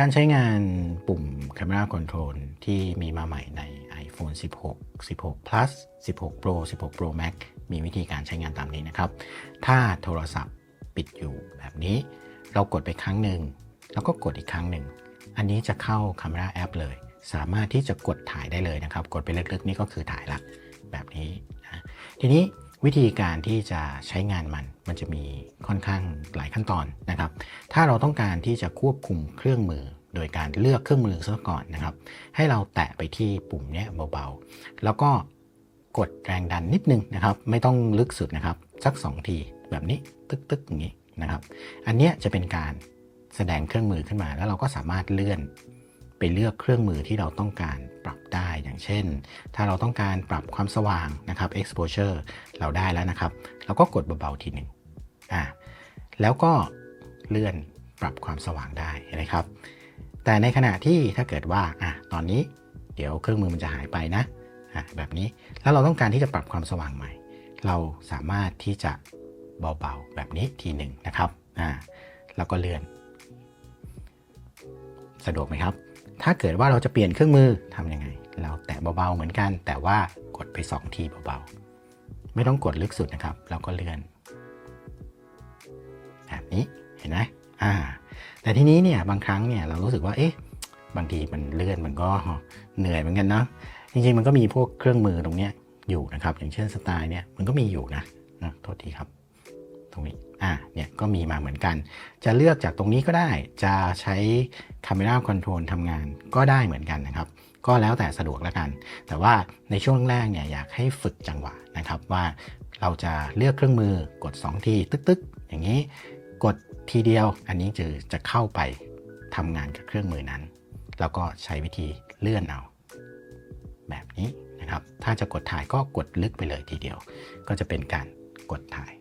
การใช้งานปุ่ม Camera Control ที่มีมาใหม่ใน iPhone 16 16 Plus 16 Pro 16 Pro Max มีวิธีการใช้งานตามนี้นะครับ ถ้าโทรศัพท์ปิดอยู่แบบนี้ เรากดไปครั้งหนึ่ง แล้วก็กดอีกครั้งหนึ่ง อันนี้จะเข้า Camera App เลย สามารถที่จะกดถ่ายได้เลยนะครับ กดไปเล็กๆนี่ก็คือถ่ายละแบบนี้นะทีนี้ วิธีการที่จะใช้งานมัน มันจะมีค่อนข้างหลายขั้นตอนนะครับ ถ้าเราต้องการที่จะควบคุมเครื่องมือโดยการเลือกเครื่องมือซะก่อนนะครับ ให้เราแตะไปที่ปุ่มนี้เบาๆ แล้วก็กดแรงดันนิดนึงนะครับ ไม่ต้องลึกสุดนะครับ สัก 2 ทีแบบนี้ตึกๆอย่างนี้นะครับ อันนี้จะเป็นการแสดงเครื่องมือขึ้นมา แล้วเราก็สามารถเลื่อน ไปเลือกเครื่องมือที่เราต้องการปรับได้อย่างเช่น ถ้าเราต้องการปรับความสว่างนะครับ exposure เราได้แล้วนะครับ เราก็กดเบาๆทีหนึ่งอ่าแล้วก็เลื่อนปรับความสว่างได้เห็นไหมครับ แต่ในขณะที่ถ้าเกิดว่าอะตอนนี้เดี๋ยวเครื่องมือมันจะหายไปนะอะแบบนี้แล้วเราต้องการที่จะปรับความสว่างใหม่ เราสามารถที่จะเบาๆแบบนี้ทีหนึ่งนะครับอ่าแล้วก็เลื่อน สะดวกไหมครับ ถ้าเกิดว่าเราจะเปลี่ยนเครื่องมือทำยังไง เราแตะเบาๆเหมือนกัน แต่ว่ากดไป 2 ทีเบาๆ ไม่ต้องกดลึกสุดนะครับแล้วก็เลื่อน แบบนี้เห็นไหมอ่า แต่ทีนี้เนี่ยบางครั้งเนี่ยเรารู้สึกว่าเอ๊ะบางทีมันเลื่อนมันก็เหนื่อยเหมือนกันนะจริงๆมันก็มีพวกเครื่องมือตรงเนี้ยอยู่นะครับ อย่างเช่นสไตล์เนี่ยมันก็มีอยู่นะนะโทษทีครับ ตรงนี้อ่าเนี่ยก็มีมาเหมือนกัน จะเลือกจากตรงนี้ก็ได้จะใช้ Camera Control ทำงานก็ได้เหมือนกันนะครับก็แล้วแต่สะดวกแล้วกัน แต่ว่าในช่วงแรกเนี่ยอยากให้ฝึกจังหวะนะครับว่าเราจะเลือกเครื่องมือกด 2 ทีตึ๊กๆ อย่างนี้กดทีเดียวอันนี้จะจะเข้าไปทำงานกับเครื่องมือนั้น แล้วก็ใช้วิธีเลื่อนเอาแบบนี้นะครับ ถ้าจะกดถ่ายก็กดลึกไปเลยทีเดียว ก็จะเป็นการกดถ่าย